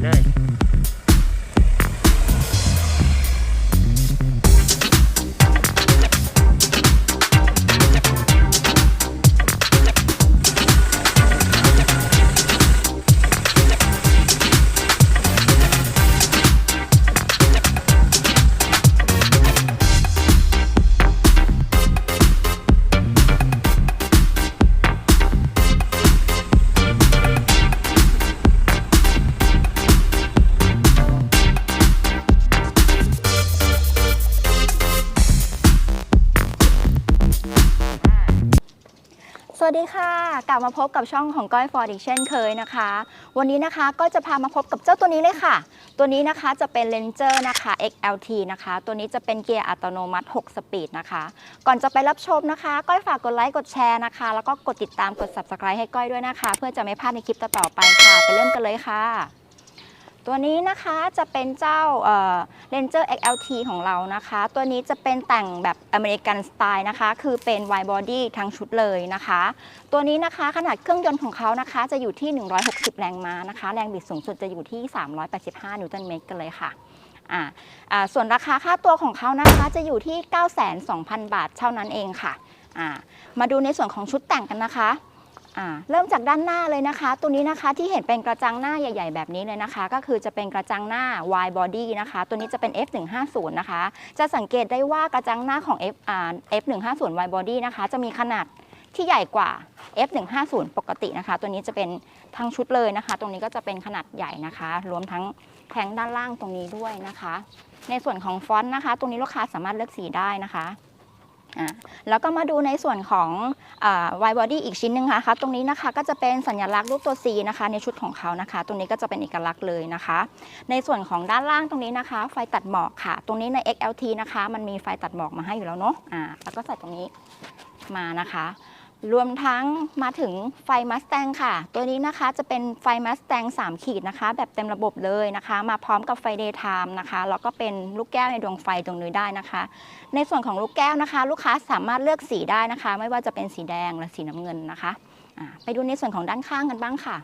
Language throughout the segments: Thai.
Look. วัสดีค่ะ กลับมาพบกับช่องของก้อยฟอร์ดอีกเช่นเคยนะคะ วันนี้นะคะก็จะพามาพบกับเจ้าตัวนี้เลยค่ะ ตัวนี้นะคะจะเป็น Ranger นะคะ XLT นะคะ ตัวนี้จะเป็นเกียร์อัตโนมัติ 6 สปีดนะคะ ก่อนจะไปรับชมนะคะ ก้อยฝากกดไลค์กดแชร์นะคะ แล้วก็กดติดตามกด Subscribe ให้ก้อยด้วยนะคะ เพื่อจะไม่พลาดในคลิปต่อๆไปค่ะ ไปเริ่มกันเลยค่ะ ตัวนี้นะคะจะเป็นเจ้าเอ่อ Ranger XLT ของเรานะคะ ตัวนี้จะเป็นแต่งแบบอเมริกันสไตล์นะคะ คือเป็น wide body ทั้งชุดเลยนะคะ ตัวนี้นะคะขนาดเครื่องยนต์ของเขานะคะจะอยู่ที่ 160 แรงม้านะคะ แรงบิดสูงสุดจะอยู่ที่ 385 นิวตันเมตรกันเลยค่ะอ่าส่วนราคาค่าตัวของเขานะคะจะอยู่ที่ 9 2 0 0 0 บาทเท่านั้นเองค่ะอ่ามาดูในส่วนของชุดแต่งกันนะคะ เริ่มจากด้านหน้าเลยนะคะ ตัวนี้นะคะที่เห็นเป็นกระจังหน้าใหญ่ ๆ แบบนี้เลยนะคะ ก็คือจะเป็นกระจังหน้า wide body นะคะ ตัวนี้จะเป็น F150 นะคะ จะสังเกตได้ว่ากระจังหน้าของ F อ่า F150 wide body นะคะ จะมีขนาดที่ใหญ่กว่า F150 ปกตินะคะ ตัวนี้จะเป็นทั้งชุดเลยนะคะ ตรงนี้ก็จะเป็นขนาดใหญ่นะคะ รวมทั้งแทงด้านล่างตรงนี้ด้วยนะคะ ในส่วนของฟอนต์นะคะ ตรงนี้ลูกค้าสามารถเลือกสีได้นะคะ แล้วก็มาดูในส่วนของวายบอดี้อีกชิ้นหนึ่งนะคะตรงนี้นะคะก็จะเป็นสัญลักษณ์รูปตัว C นะคะ ในชุดของเขานะคะ ตรงนี้ก็จะเป็นเอกลักษณ์เลยนะคะ ในส่วนของด้านล่างตรงนี้นะคะ ไฟตัดหมอกค่ะ ตรงนี้ใน XLT นะคะ มันมีไฟตัดหมอกมาให้อยู่แล้วเนาะอ่าแล้วก็ใส่ตรงนี้มานะคะ รวมทั้งมาถึงไฟมัสแตงค่ะ ตัวนี้นะคะจะเป็นไฟมัสแตง3 ขีดนะคะ แบบเต็มระบบเลยนะคะ มาพร้อมกับไฟเดย์ไทม์นะคะแล้วก็เป็นลูกแก้วในดวงไฟตรงนี้ได้นะคะ ในส่วนของลูกแก้วนะคะ ลูกค้าสามารถเลือกสีได้นะคะ ไม่ว่าจะเป็นสีแดงหรือสีน้ำเงินนะคะ ไปดูในส่วนของด้านข้างกันบ้างค่ะ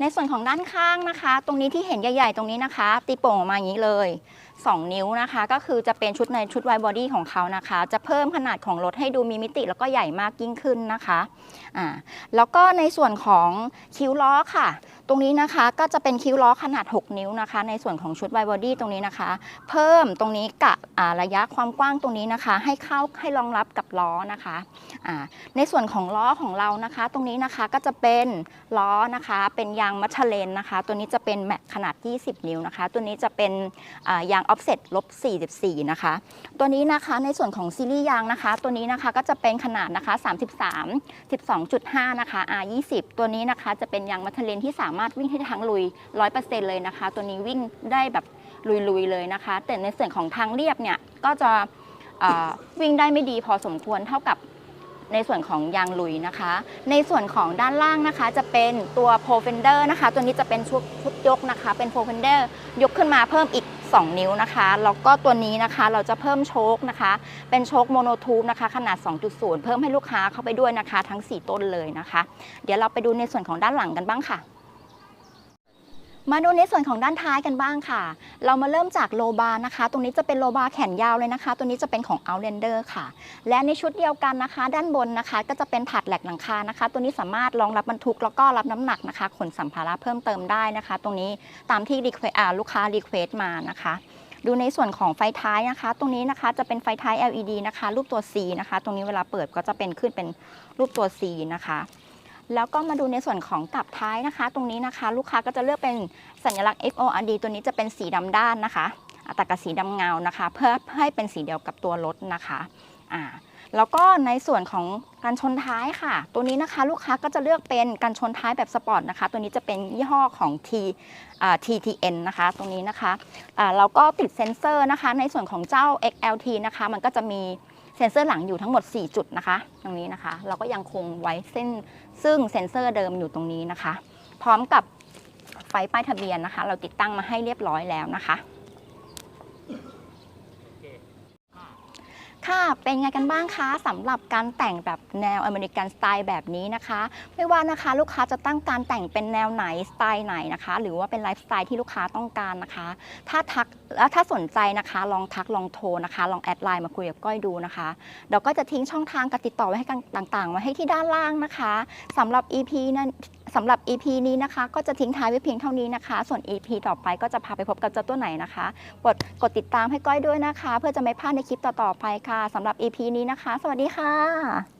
ในส่วนของด้านข้างนะคะ ตรงนี้ที่เห็นใหญ่ ๆ ตรงนี้นะคะ ตีโป่งออกมาอย่างนี้เลย 2 นิ้วนะคะ ก็คือจะเป็นชุดในชุดไวบอดี้ของเขานะคะ จะเพิ่มขนาดของรถให้ดูมีมิติแล้วก็ใหญ่มากยิ่งขึ้นนะคะอ่าแล้วก็ในส่วนของคิ้วล้อค่ะ ตรงนี้นะคะก็จะเป็นคิ้วล้อขนาด 6 นิ้วนะคะ ในส่วนของชุดไวบอดี้ตรงนี้นะคะ เพิ่มตรงนี้กะระยะความกว้างตรงนี้นะคะ ให้เข้าให้รองรับกับล้อนะคะ ในส่วนของล้อของเรานะคะ ตรงนี้นะคะก็จะเป็นล้อนะคะ เป็นยางมัชเลนนะคะ ตัวนี้จะเป็นแม็กขนาด 20 นิ้วนะคะ ตัวนี้จะเป็นยางออฟเซ็ตลบ 44 นะคะ ตัวนี้นะคะในส่วนของซีรีส์ยางนะคะ ตัวนี้นะคะก็จะเป็นขนาดนะคะ 33 12.5 นะคะ R20 ตัวนี้นะคะจะเป็นยางมัทเลนที่สามารถวิ่งให้ทางลุย 100%เลยนะคะ ตัวนี้วิ่งได้แบบลุยๆเลยนะคะ แต่ในส่วนของทางเรียบเนี่ยก็จะวิ่งได้ไม่ดีพอสมควรเท่ากับ ในส่วนของยางลุยนะคะ ในส่วนของด้านล่างนะคะ จะเป็นตัวโพเฟนเดอร์นะคะ ตัวนี้จะเป็นชุดชุดยกนะคะ เป็นโพเฟนเดอร์ยกขึ้นมาเพิ่มอีก 2 นิ้วนะคะ แล้วก็ตัวนี้นะคะเราจะเพิ่มโชคนะคะ เป็นโชคโมโนทูบนะคะ ขนาด 2.0 เพิ่มให้ลูกค้าเข้าไปด้วยนะคะ ทั้ง 4 ต้นเลยนะคะ เดี๋ยวเราไปดูในส่วนของด้านหลังกันบ้างค่ะ มาดูในส่วนของด้านท้ายกันบ้างค่ะ เรามาเริ่มจากโลบาร์นะคะ ตรงนี้จะเป็นโลบาร์แขนยาวเลยนะคะ ตัวนี้จะเป็นของ Outlander ค่ะ และในชุดเดียวกันนะคะ ด้านบนนะคะ ก็จะเป็นถัดแหลกหลังคานะคะ ตัวนี้สามารถรองรับบรรทุกแล้วก็รับน้ำหนักนะคะ ขนสัมภาระเพิ่มเติมได้นะคะ ตรงนี้ตามที่ request อ่าลูกค้า request มานะคะดูในส่วนของไฟท้ายนะคะ ตรงนี้นะคะจะเป็นไฟท้าย LED นะคะ รูปตัว C นะคะ ตรงนี้เวลาเปิดก็จะเป็นขึ้นเป็นรูปตัว C นะคะ แล้วก็มาดูในส่วนของกลับท้ายนะคะ ตรงนี้นะคะ ลูกค้าก็จะเลือกเป็นสัญลักษณ์ FORD ตัวนี้จะเป็นสีดำด้านนะคะอ่าตัดกับสีดำเงานะคะ เพื่อให้เป็นสีเดียวกับตัวรถนะคะอ่าแล้วก็ในส่วนของการชนท้ายค่ะ ตัวนี้นะคะลูกค้าก็จะเลือกเป็นการชนท้ายแบบสปอร์ตนะคะ ตัวนี้จะเป็นยี่ห้อของ T TTN นะคะ ตรงนี้นะคะอ่าเราก็ติดเซ็นเซอร์นะคะ ในส่วนของเจ้า XLT นะคะ มันก็จะมี เซ็นเซอร์หลังอยู่ทั้งหมด 4 จุดนะคะ ตรงนี้นะคะ เราก็ยังคงไว้เส้นซึ่งเซ็นเซอร์เดิมอยู่ตรงนี้นะคะ พร้อมกับไฟป้ายทะเบียนนะคะ เราติดตั้งมาให้เรียบร้อยแล้วนะคะ ค่ะเป็นไงกันบ้างคะสำหรับการแต่งแบบแนวอเมริกันสไตล์แบบนี้นะคะ ไม่ว่านะคะลูกค้าจะตั้งการแต่งเป็นแนวไหนสไตล์ไหนนะคะ หรือว่าเป็นไลฟ์สไตล์ที่ลูกค้าต้องการนะคะ ถ้าทักแล้วถ้าสนใจนะคะลองทักลองโทรนะคะ ลองแอดไลน์มาคุยกับก้อยดูนะคะเดี๋ยวก็จะทิ้งช่องทางการติดต่อไว้ให้กันต่างๆไว้ให้ที่ด้านล่างนะคะสำหรับ EP นั้น สำหรับ EP นี้นะคะ ก็จะทิ้งท้ายไว้เพียงเท่านี้นะคะ ส่วน EP ต่อไปก็จะพาไปพบกับเจ้าตัวไหนนะคะกดกดติดตามให้ก้อยด้วยนะคะ เพื่อจะไม่พลาดในคลิปต่อๆไปค่ะสำหรับ EP นี้นะคะ สวัสดีค่ะ